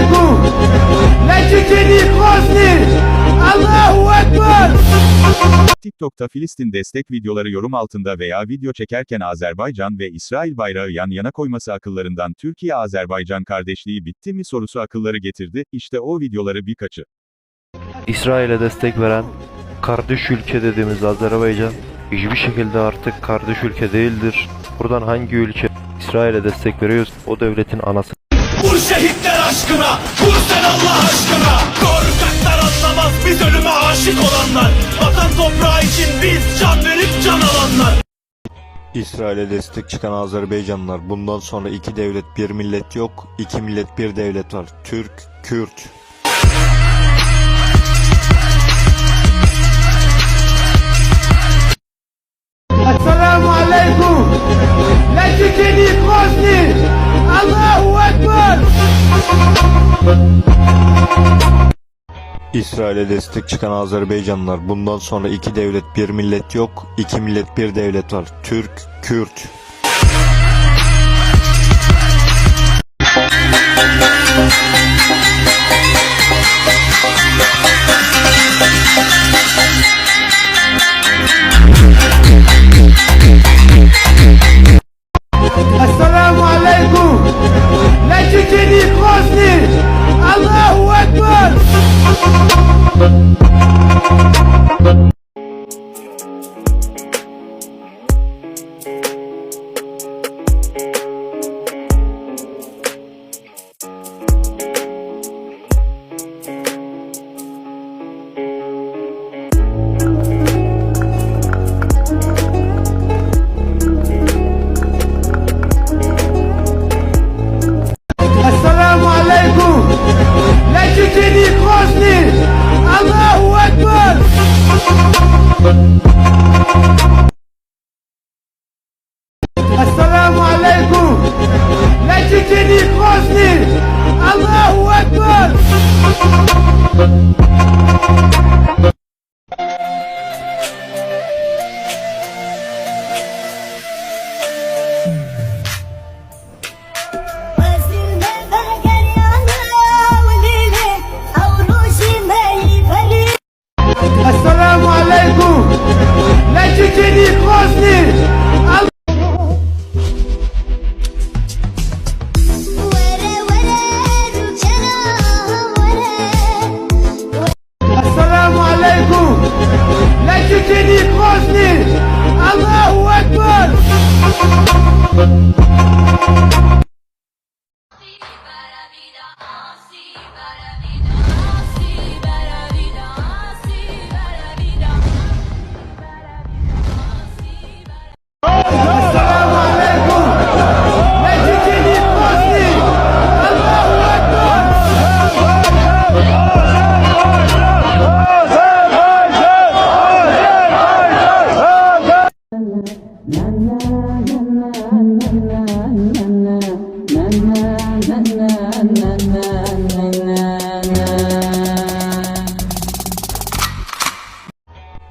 debout. La Tunisie Fransız. Allahu TikTok'ta Filistin destek videoları yorum altında veya video çekerken Azerbaycan ve İsrail bayrağı yan yana koyması akıllarından Türkiye-Azerbaycan kardeşliği bitti mi sorusu akılları getirdi, İşte o videoları birkaçı. İsrail'e destek veren kardeş ülke dediğimiz Azerbaycan hiçbir şekilde artık kardeş ülke değildir. Buradan hangi ülke İsrail'e destek veriyoruz o devletin anası Vur şehitler aşkına Vur sen Allah aşkına. Korkaklar anlamaz biz ölüme aşık olanlar. Vatan toprağı için biz can verip can alanlar. İsrail'e destek çıkan Azerbaycanlar bundan sonra iki devlet bir millet yok iki millet bir devlet var. Türk, Kürt. Esselamu Aleyküm Leşikini Kozni İsrail'e destek çıkan Azerbaycanlılar bundan sonra iki devlet bir millet yok, iki millet bir devlet var. Türk, Kürt.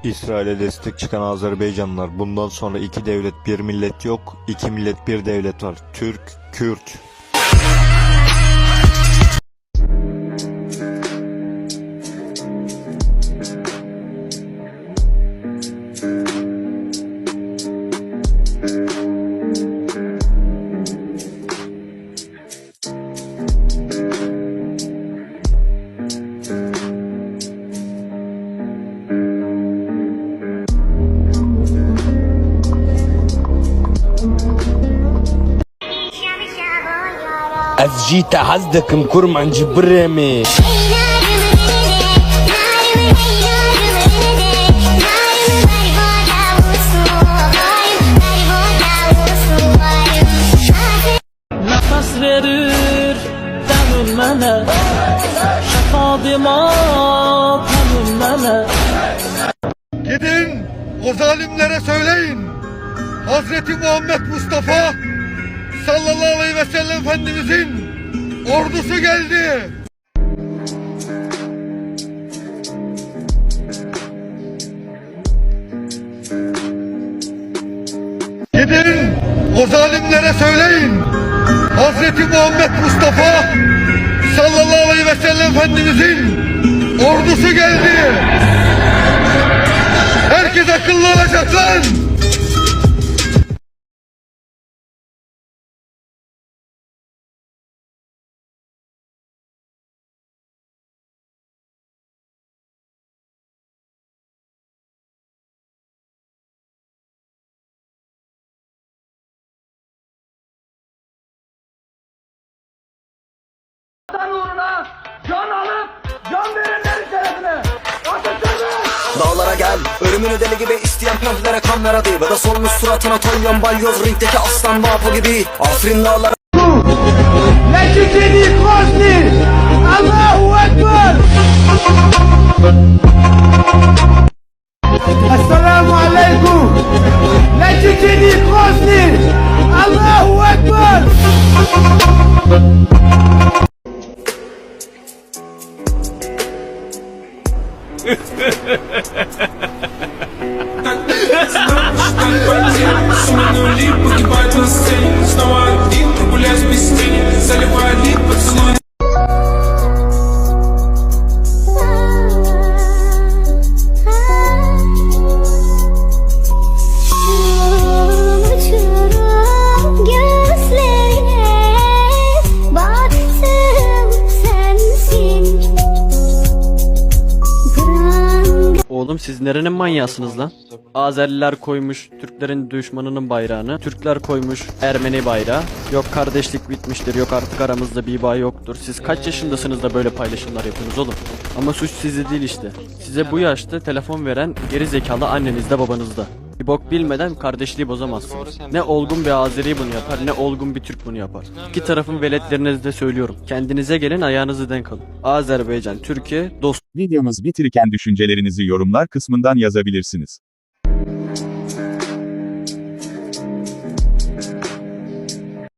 İsrail'e destek çıkan Azerbaycanlılar bundan sonra iki devlet bir millet yok, iki millet bir devlet var. Türk, Kürt. Ez jî te hez dikim kurman ji birê me Nefes verir demin mənə Şəfadıma təmin mənə Gidin o zalimlere söyleyin. Hazreti Muhammed Mustafa sallallahu aleyhi ve sellem Efendimizin ordusu geldi. Gidin o zalimlere söyleyin. Hazreti Muhammed Mustafa sallallahu aleyhi ve sellem Efendimizin ordusu geldi. Herkes akıllı olacak lan. Uğruna can alıp can verenlerin şerefine. Dağlara gel Ölümünü deli gibi isteyen pöhlere kan ver hadi Ve de solmuş suratına tonyon balyoz Ringdeki aslan vapı gibi Afrin dağları Legitini Grozny! Allahu Ekber! Assalamu alaikum! Legitini Grozny! Allahu Ekber! Шуманули, погибать на сцене? Снова один, прогуляюсь без тени Заливая лик, поцелуй siz nerenin manyasınız lan? Azerliler koymuş Türklerin düşmanının bayrağını. Türkler koymuş Ermeni bayrağı. Yok kardeşlik bitmiştir. Yok artık aramızda bir bağ yoktur. Siz kaç yaşındasınız da böyle paylaşımlar yapıyorsunuz oğlum? Ama suç sizde değil işte. Size bu yaşta telefon veren geri zekalı annenizde babanızda. Bir bok bilmeden kardeşliği bozamazsınız. Ne olgun bir Azeri bunu yapar ne olgun bir Türk bunu yapar. İki tarafın veletlerine de söylüyorum. Kendinize gelin ayağınızı denk alın. Azerbaycan, Türkiye dost Videomuz bitirirken düşüncelerinizi yorumlar kısmından yazabilirsiniz.